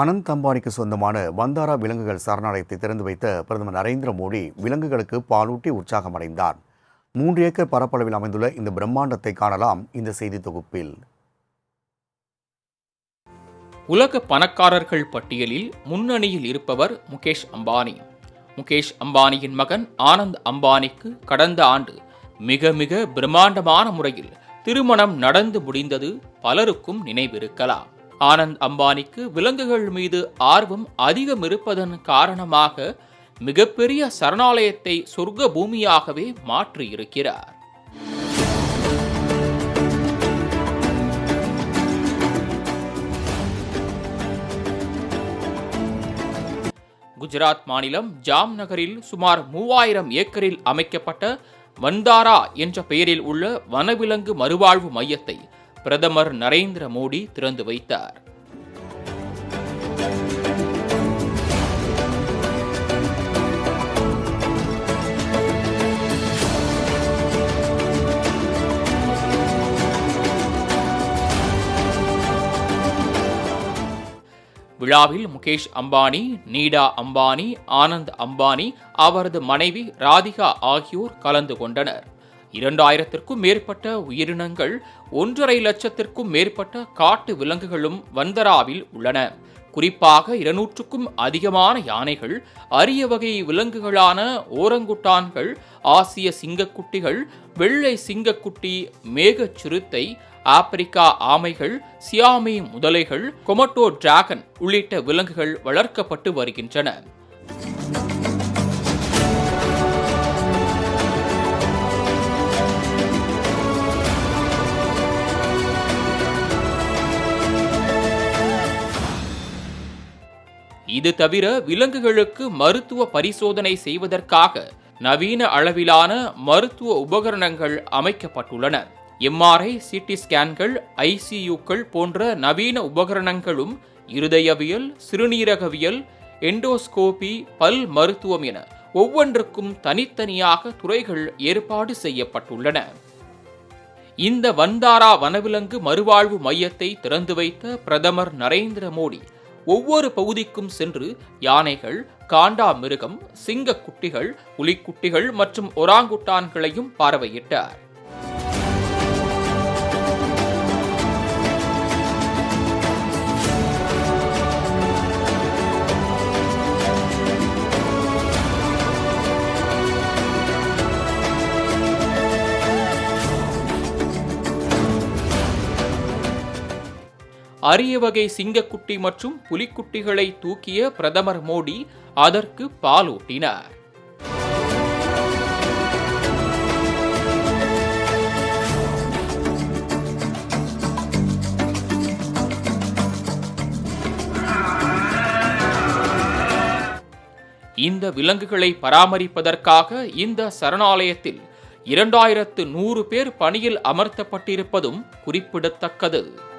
அனந்த் அம்பானிக்கு சொந்தமான வந்தாரா விலங்குகள் சரணாலயத்தை திறந்து வைத்த பிரதமர் நரேந்திர மோடி விலங்குகளுக்கு பாலூட்டி உற்சாகமடைந்தார் மூன்று ஏக்கர் பரப்பளவில் அமைந்துள்ள இந்த பிரம்மாண்டத்தை காணலாம் இந்த செய்தி தொகுப்பில். உலக பணக்காரர்கள் பட்டியலில் முன்னணியில் இருப்பவர் முகேஷ் அம்பானி. முகேஷ் அம்பானியின் மகன் ஆனந்த் அம்பானிக்கு கடந்த ஆண்டு மிக மிக பிரம்மாண்டமான முறையில் திருமணம் நடந்து முடிந்தது பலருக்கும் நினைவிருக்கலாம். ஆனந்த் அம்பானிக்கு விலங்குகள் மீது ஆர்வம் அதிகம் இருப்பதன் காரணமாக மிகப்பெரிய சரணாலயத்தை சொர்க்க பூமியாகவே மாற்றியிருக்கிறார். குஜராத் மாநிலம் ஜாம் நகரில் சுமார் மூவாயிரம் ஏக்கரில் அமைக்கப்பட்ட வந்தாரா என்ற பெயரில் உள்ள வனவிலங்கு மறுவாழ்வு மையத்தை பிரதமர் நரேந்திர மோடி திறந்து வைத்தார். விழாவில் முகேஷ் அம்பானி நீடா அம்பானி ஆனந்த் அம்பானி அவரது மனைவி ராதிகா ஆகியோர் கலந்து கொண்டனர். இரண்டாயிரத்திற்கும் மேற்பட்ட உயிரினங்கள் ஒன்றரை லட்சத்திற்கும் மேற்பட்ட காட்டு விலங்குகளும் வந்தராவில் உள்ளன. குறிப்பாக இருநூற்றுக்கும் அதிகமான யானைகள் அரிய வகை விலங்குகளான ஓரங்குட்டான்கள் ஆசிய சிங்கக்குட்டிகள் வெள்ளை சிங்கக்குட்டி மேகச் சிறுத்தை ஆப்பிரிக்கா ஆமைகள் சியாமி முதலைகள் கொமட்டோ டிராகன் உள்ளிட்ட விலங்குகள் வளர்க்கப்பட்டு வருகின்றன. இது தவிர விலங்குகளுக்கு மருத்துவ பரிசோதனை செய்வதற்காக நவீன அளவிலான மருத்துவ உபகரணங்கள் அமைக்கப்பட்டுள்ளன. எம்ஆர்ஐ சிடி ஸ்கேன்கள் ஐசியூக்கள் போன்ற நவீன உபகரணங்களும் இருதயவியல் சிறுநீரகவியல் எண்டோஸ்கோபி பல் மருத்துவம் என ஒவ்வொன்றுக்கும் தனித்தனியாக துறைகள் ஏற்பாடு செய்யப்பட்டுள்ளன. இந்த வந்தாரா வனவிலங்கு மறுவாழ்வு மையத்தை திறந்து வைத்த பிரதமர் நரேந்திர மோடி ஒவ்வொரு பகுதிக்கும் சென்று யானைகள் காண்டா மிருகம் சிங்கக்குட்டிகள் புலிக்குட்டிகள் மற்றும் ஒராங்குட்டான்களையும் பார்வையிட்டார். அரிய வகை சிங்கக்குட்டி மற்றும் புலிக்குட்டிகளை தூக்கிய பிரதமர் மோடி அதற்கு பாலூட்டினார் இந்த விலங்குகளை பராமரிப்பதற்காக இந்த சரணாலயத்தில் இரண்டாயிரத்து நூறு பேர் பணியில் அமர்த்தப்பட்டிருப்பதும் குறிப்பிடத்தக்கது.